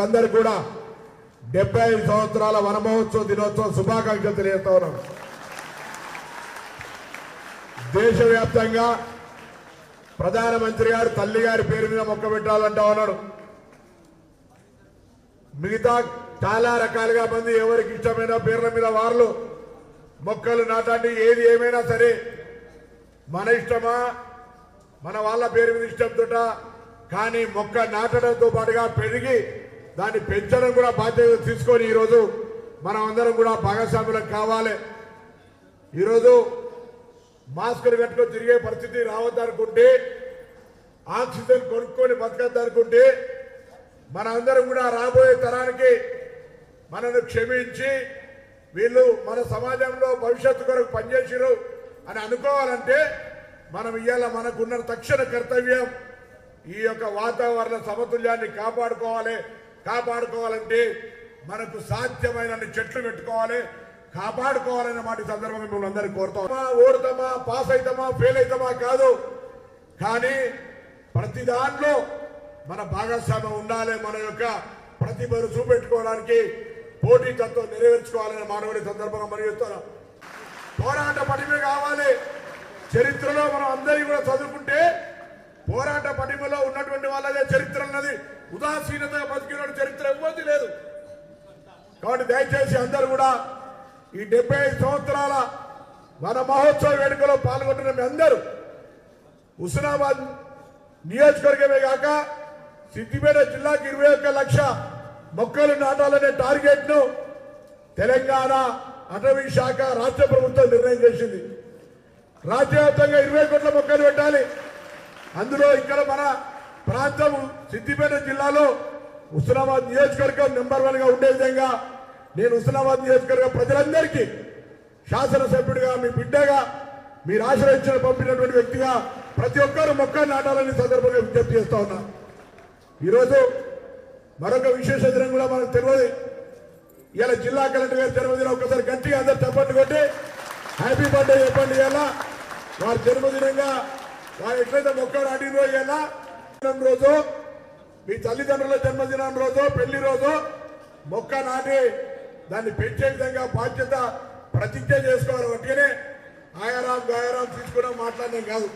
ప్రజలందరూ కూడా డెబ్బై ఐదు సంవత్సరాల వనమహోత్సవ దినోత్సవ శుభాకాంక్షలు తెలియజేస్తా ఉన్నాం. దేశవ్యాప్తంగా ప్రధానమంత్రి గారు తల్లి గారి పేరు మీద మొక్క పెట్టాలంటా ఉన్నాడు మిగతా చాలా రకాలుగా మంది ఎవరికి ఇష్టమైన పేర్ల మీద వాళ్ళు మొక్కలు నాటండి ఏది ఏమైనా సరే మన ఇష్టమా? మన వాళ్ళ పేరు మీద ఇష్టంతో కానీ మొక్క నాటడంతో పాటుగా పెరిగి దాన్ని పెంచడం కూడా బాధ్యత తీసుకొని ఈరోజు మనం అందరం కూడా భాగస్వాములకు కావాలి. ఈరోజు మాస్కులు కట్టుకొని తిరిగే పరిస్థితి రావద్దనుకుంటే ఆక్సిజన్ కొనుక్కొని బతకద్దనుకుంటే మన అందరం కూడా రాబోయే తరానికి మనను క్షమించి వీళ్ళు మన సమాజంలో భవిష్యత్తు కొరకు పనిచేసిరు అని అనుకోవాలంటే మనం ఇవాళ మనకున్న తక్షణ కర్తవ్యం ఈ యొక్క వాతావరణ సమతుల్యాన్ని కాపాడుకోవాలి. కాపాడుకోవాలంటే మనకు సాధ్యమైన చెట్లు పెట్టుకోవాలి. కాపాడుకోవాలనే మాట ఈ సందర్భంగా మిమ్మల్ని అందరికీ కోరుతామా ఓడతామా పాస్ అవుతామా ఫెయిల్ అవుతామా కాదు. కానీ ప్రతి దాంట్లో మన భాగస్వామ్యం ఉండాలి. మన యొక్క ప్రతిభను చూపెట్టుకోవడానికి పోటీతత్వం నెరవేర్చుకోవాలనే మానవుడి సందర్భంగా మనం చెప్తున్నాం. పోరాట పటిమే కావాలి. చరిత్రలో మనం అందరికీ కూడా చదువుకుంటే ఉదాసీనత బతికిన చరిత్ర ఇవ్వదు లేదు. కాబట్టి దయచేసి అందరూ కూడా ఈ డెబ్బై ఐదు సంవత్సరాల మన మహోత్సవ వేడుకలో పాల్గొంటున్న మీ అందరూ హుస్నాబాద్ నియోజకవర్గమే కాక సిద్దిపేట జిల్లాకి ఇరవై ఒక్క లక్ష మొక్కలు నాటాలనే టార్గెట్ను తెలంగాణ అటవీ శాఖ రాష్ట్ర ప్రభుత్వం నిర్ణయం చేసింది. రాజ్యవ్యాప్తంగా ఇరవై కోట్ల మొక్కలు పెట్టాలి. అందులో ఇక్కడ మన ప్రాంతం సిద్దిపేట జిల్లాలో హుస్నాబాద్ నియోజకవర్గం నెంబర్ వన్గా ఉండే విధంగా నేను హుస్నాబాద్ నియోజకవర్గ ప్రజలందరికీ శాసనసభ్యుడిగా మీ బిడ్డగా మీరు ఆశ్రయించిన పంపినటువంటి వ్యక్తిగా ప్రతి ఒక్కరు మొక్క నాటాలని సందర్భంగా విజ్ఞప్తి చేస్తా ఉన్నా. ఈరోజు మరొక విశేష దినం కూడా మనకు తెలియదు. ఇలా జిల్లా కలెక్టర్ గారి జన్మదినం ఒకసారి గట్టిగా అందరు చెప్పండి కొట్టి హ్యాపీ బర్త్డే చెప్పండి ఇలా వారి జన్మదినంగా వారు ఎట్లయితే మొక్క నాటినో ఇలా రోజు మీ తల్లిదండ్రుల జన్మదినం రోజు పెళ్ళి రోజు మొక్క నాటి దాన్ని పెంచే విధంగా బాధ్యత ప్రతిజ్ఞ చేసుకోవాలి. అందుకనే ఆయారాం గాయారాం తీసుకున్నా మాట్లాడడం కాదు.